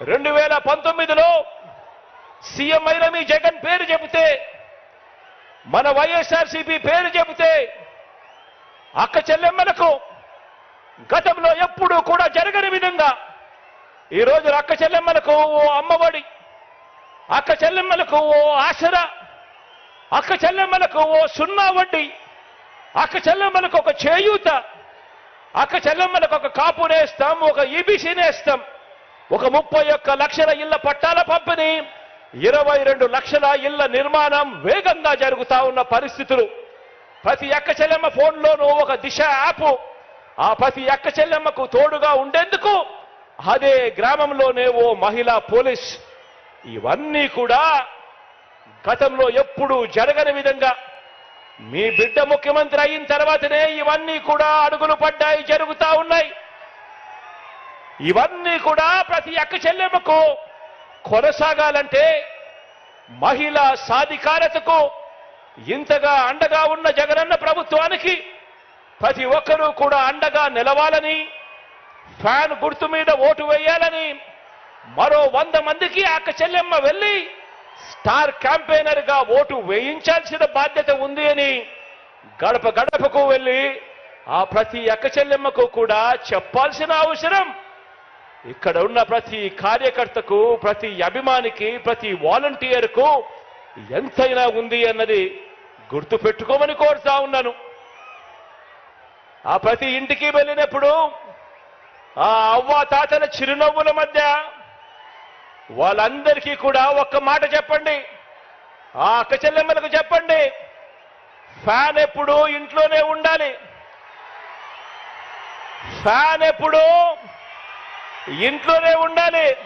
రెండు వేల పంతొమ్మిదిలో సీఎం అయిన మీ జగన్ పేరు చెబితే మన వైఎస్ఆర్సీపీ పేరు చెబితే అక్క చెల్లెమ్మలకు గతంలో ఎప్పుడూ కూడా జరగని విధంగా ఈరోజు అక్క చెల్లెమ్మలకు ఓ అమ్మఒడి అక్క చెల్లెమ్మలకు ఓ ఆసరా అక్క చెల్లెమ్మలకు ఓ సున్నా వడ్డీ అక్క చెల్లెమ్మలకు ఒక చేయూత అక్క చెల్లెమ్మలకు ఒక కాపు నేస్తాం ఒక ఈబీసీ నేస్తాం. ఒక ముప్పై ఒక్క లక్షల ఇళ్ళ పట్టాల పంపిణీ ఇరవై రెండు లక్షల ఇళ్ళ నిర్మాణం వేగంగా జరుగుతా ఉన్న పరిస్థితులు. ప్రతి ఎక్క చెల్లెమ్మ ఫోన్లోనూ ఒక దిశ యాప్. ఆ ప్రతి ఎక్క చెల్లెమ్మకు తోడుగా ఉండేందుకు అదే గ్రామంలోనే ఓ మహిళా పోలీస్. ఇవన్నీ కూడా గతంలో ఎప్పుడూ జరగని విధంగా. మీ బిడ్డ ముఖ్యమంత్రి అయిన తర్వాతనే ఇవన్నీ కూడా అడుగులు పడ్డాయి జరుగుతా ఉన్నాయి. ఇవన్నీ కూడా ప్రతి అక్క చెల్లెమ్మకు కొనసాగాలంటే మహిళా సాధికారతకు ఇంతగా అండగా ఉన్న జగనన్న ప్రభుత్వానికి ప్రతి ఒక్కరూ కూడా అండగా నిలవాలని ఫ్యాన్ గుర్తు మీద ఓటు వేయాలని మరో వంద మందికి అక్క చెల్లెమ్మ వెళ్ళి స్టార్ క్యాంపెయినర్గా ఓటు వేయించాల్సిన బాధ్యత ఉంది అని గడప గడపకు వెళ్ళి ఆ ప్రతి అక్క చెల్లెమ్మకు కూడా చెప్పాల్సిన అవసరం. ఇక్కడ ఉన్న ప్రతి కార్యకర్తకు ప్రతి అభిమానికి ప్రతి వాలంటీర్కు ఎంతైనా ఉంది అన్నది గుర్తు పెట్టుకోమని కోరుతా ఉన్నాను. ఆ ప్రతి ఇంటికి వెళ్ళినప్పుడు ఆ అవ్వ తాతల చిరునవ్వుల మధ్య వాళ్ళందరికీ కూడా ఒక్క మాట చెప్పండి. ఆ అక్క చెల్లెమ్మలకు చెప్పండి. ఫ్యాన్ ఎప్పుడు ఇంట్లోనే ఉండాలి. ఫ్యాన్ ఎప్పుడు ఇంట్లోనే ఉండాలి.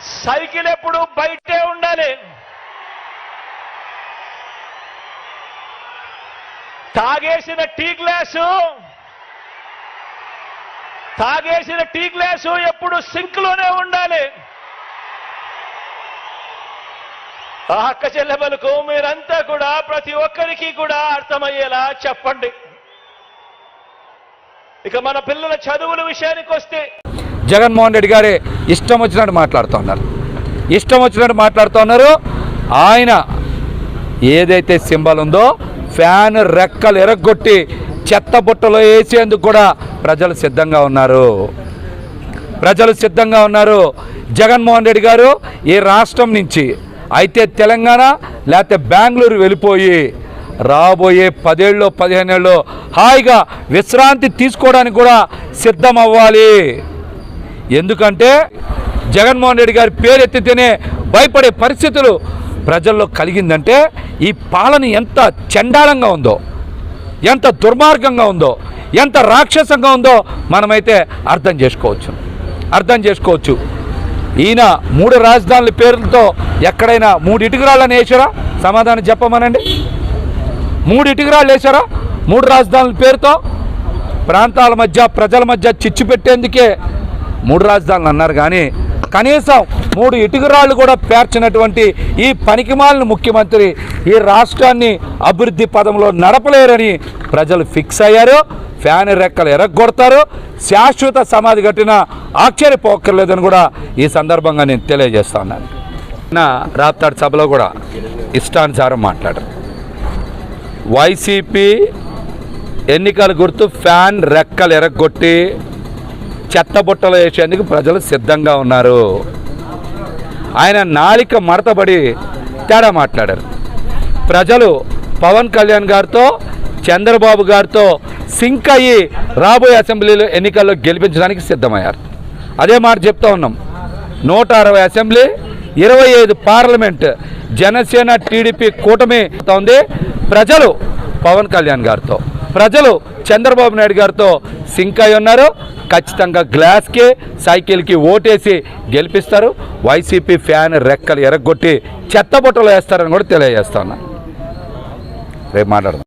సైకిల్ ఎప్పుడు బయటే ఉండాలి. తాగేసిన టీ గ్లాసు తాగేసిన టీ గ్లాసు ఎప్పుడు సింక్లోనే ఉండాలి. ఆ అక్క చెల్లెమలకు మీరంతా కూడా ప్రతి ఒక్కరికి కూడా అర్థమయ్యేలా చెప్పండి. ఇక మన పిల్లల చదువుల విషయానికి వస్తే జగన్మోహన్ రెడ్డి గారే ఇష్టం వచ్చినట్టు మాట్లాడుతూ ఉన్నారు. ఇష్టం వచ్చినట్టు మాట్లాడుతూ ఉన్నారు. ఆయన ఏదైతే సింబల్ ఉందో ఫ్యాన్ రెక్కలు ఎరగొట్టి చెత్త బుట్టలో వేసేందుకు కూడా ప్రజలు సిద్ధంగా ఉన్నారు. ప్రజలు సిద్ధంగా ఉన్నారు. జగన్మోహన్ రెడ్డి గారు ఈ రాష్ట్రం నుంచి అయితే తెలంగాణ లేకపోతే బెంగళూరు వెళ్ళిపోయి రాబోయే పదేళ్ళు పదిహేనేళ్ళు హాయిగా విశ్రాంతి తీసుకోవడానికి కూడా సిద్ధం అవ్వాలి ఎందుకంటే జగన్మోహన్ రెడ్డి గారి పేరు ఎత్తితేనే భయపడే పరిస్థితులు ప్రజల్లో కలిగిందంటే ఈ పాలన ఎంత చండాలంగా ఉందో ఎంత దుర్మార్గంగా ఉందో ఎంత రాక్షసంగా ఉందో మనమైతే అర్థం చేసుకోవచ్చు. అర్థం చేసుకోవచ్చు. ఈయన మూడు రాజధానుల పేర్లతో ఎక్కడైనా మూడు ఇటుకురాళ్ళని వేసారా సమాధానం చెప్పమనండి. మూడు ఇటుకురాళ్ళు వేసారా మూడు రాజధానుల పేరుతో ప్రాంతాల మధ్య ప్రజల మధ్య చిచ్చు పెట్టేందుకే మూడు రాజధానులు అన్నారు కానీ కనీసం మూడు ఇటుకురాళ్ళు కూడా పేర్చినటువంటి ఈ పనికిమాలిన ముఖ్యమంత్రి ఈ రాష్ట్రాన్ని అభివృద్ధి పదంలో నడపలేరని ప్రజలు ఫిక్స్ అయ్యారు. ఫ్యాన్ రెక్కలు ఎరగొడతారు. శాశ్వత సమాధి కట్టిన ఆశ్చర్యపోక్కర్లేదని కూడా ఈ సందర్భంగా నేను తెలియజేస్తా ఉన్నాను. నా రాప్తాడు సభలో కూడా ఇష్టానుసారం మాట్లాడారు. వైసీపీ ఎన్నికల గుర్తు ఫ్యాన్ రెక్కలు ఎరగొట్టి చెత్తబుట్టలు వేసేందుకు ప్రజలు సిద్ధంగా ఉన్నారు. ఆయన నాలిక మడతబడి తేడా మాట్లాడారు. ప్రజలు పవన్ కళ్యాణ్ గారితో చంద్రబాబు గారితో సింక్ అయ్యి రాబోయే అసెంబ్లీలో ఎన్నికల్లో గెలిపించడానికి సిద్ధమయ్యారు. అదే మాట చెప్తా ఉన్నాం. నూట అరవై అసెంబ్లీ ఇరవై ఐదు పార్లమెంట్ జనసేన టీడీపీ కూటమి ఉంది. ప్రజలు పవన్ కళ్యాణ్ గారితో ప్రజలు చంద్రబాబు నాయుడు గారితో సింక్ అయి ఉన్నారు. ఖచ్చితంగా గ్లాస్కి సైకిల్కి ఓటేసి గెలిపిస్తారు. వైసీపీ ఫ్యాన్ రెక్కలు ఎరగొట్టి చెత్తబుట్టలు వేస్తారని కూడా తెలియజేస్తా ఉన్నా. రేపు మాట్లాడదాం.